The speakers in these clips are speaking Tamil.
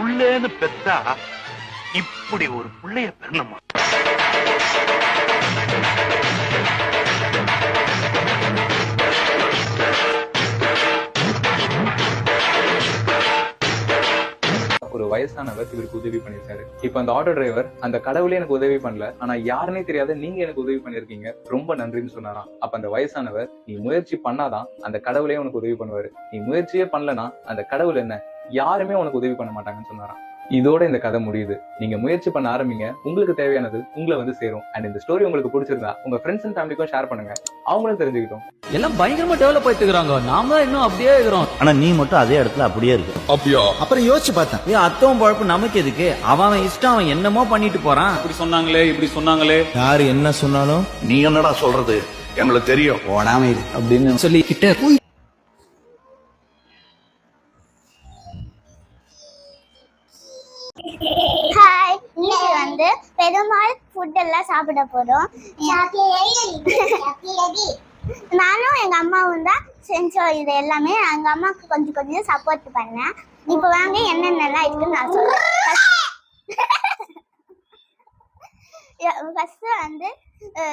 புள்ளேன்னு பெத்தா இப்படி ஒரு புள்ளைய பெறணுமா? ஒரு வயசானவர் இவருக்கு உதவி பண்ணிருக்காரு இப்ப அந்த ஆட்டோ டிரைவர் அந்த கடவுளே எனக்கு உதவி பண்ணல. ஆனா யாருன்னே தெரியாத நீங்க எனக்கு உதவி பண்ணிருக்கீங்க ரொம்ப நன்றின்னு சொன்னாராம். அப்ப அந்த வயசானவர் நீ முயற்சி பண்ணாதான் அந்த கடவுளே உனக்கு உதவி பண்ணுவாரு. நீ முயற்சியே பண்ணலனா அந்த கடவுள் என்ன? யாருமே உனக்கு உதவி பண்ண மாட்டாங்கன்னு சொன்னாராம். இதோட இந்த கதை முடியுது. நீங்க முயற்சி பண்ண ஆரம்பிங்க. உங்களுக்கு தேவையானது உங்களை வந்து சேரும். அண்ட் இந்த ஸ்டோரி உங்களுக்கு பிடிச்சிருந்தா உங்க ஃப்ரெண்ட்ஸ் அண்ட் ஃபேமிலிக்கும் ஷேர் பண்ணுங்க. அவங்களும் தெரிஞ்சுக்கிட்டோம். எல்லாம் பயங்கரமா டெவலப் ஆயிட்டு இருக்காங்க. நாம தான் இன்னும் அப்படியே இருக்கிறோம். ஆனா நீ மட்டும் அதே இடத்துல அப்படியே இருக்கு. அப்புறம் யோசிச்சு பார்த்தேன். ஏ அத்தவன் பழப்பு நமக்கு எதுக்கு? அவன் அவன் இஷ்டம் அவன் என்னமோ பண்ணிட்டு போறான். இப்படி சொன்னாங்களே இப்படி சொன்னாங்களே. யாரு என்ன சொன்னாலும் நீ என்னடா சொல்றது? எங்களுக்கு தெரியும். ஓடாம இரு. அப்படின்னு சொல்லிக்கிட்டே ஹாய் இன்னைக்கு வந்து பெருமாள் ஃபுட் எல்லாம் சாப்பிட போறோம். நானும் எங்க அம்மாவும் தான் செஞ்சோம் இது எல்லாமே. எங்க அம்மாவுக்கு கொஞ்சம் கொஞ்சம் சப்போர்ட் பண்ணேன். இப்போ வாங்க என்னென்னலாம் இருக்குன்னு நான் சொல்றேன். ஃபர்ஸ்ட் வந்து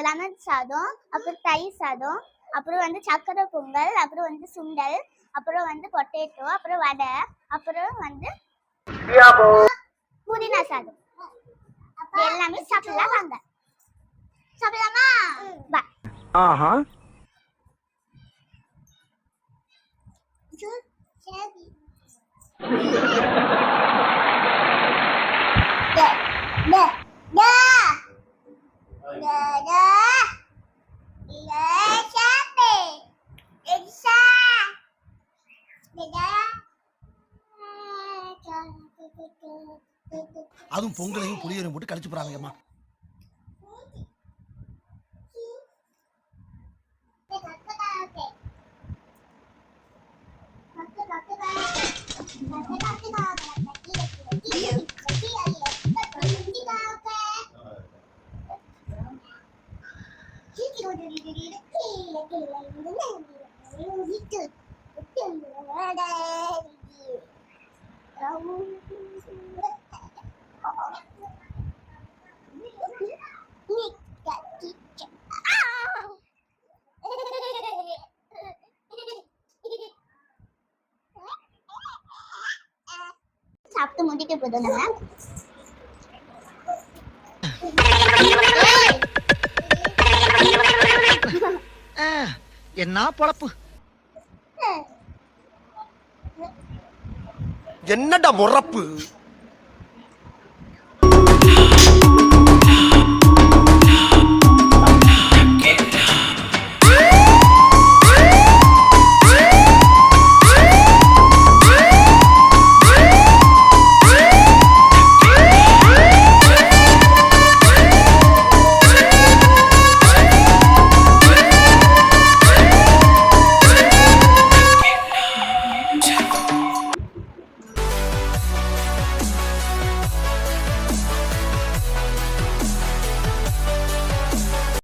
லெமன் சாதம் அப்புறம் தயிர் சாதம் அப்புறம் வந்து சக்கரை பொங்கல் அப்புறம் வந்து சுண்டல் அப்புறம் வந்து பொட்டேட்டோ அப்புறம் வடை அப்புறம் வந்து புதினா சாதம் இது எல்லாமே சாப்பிடலாம் வாங்க. சாப்பிடலாமா? வா. ஆஹா. அதுவும் பொங்கலையும் புளியரையும் போட்டு கழிச்சு போறாங்கம்மா சாப்பிட்டு முடிக்க போதும் நம்ம என்ன பொழப்பு? என்னடா முறப்பு?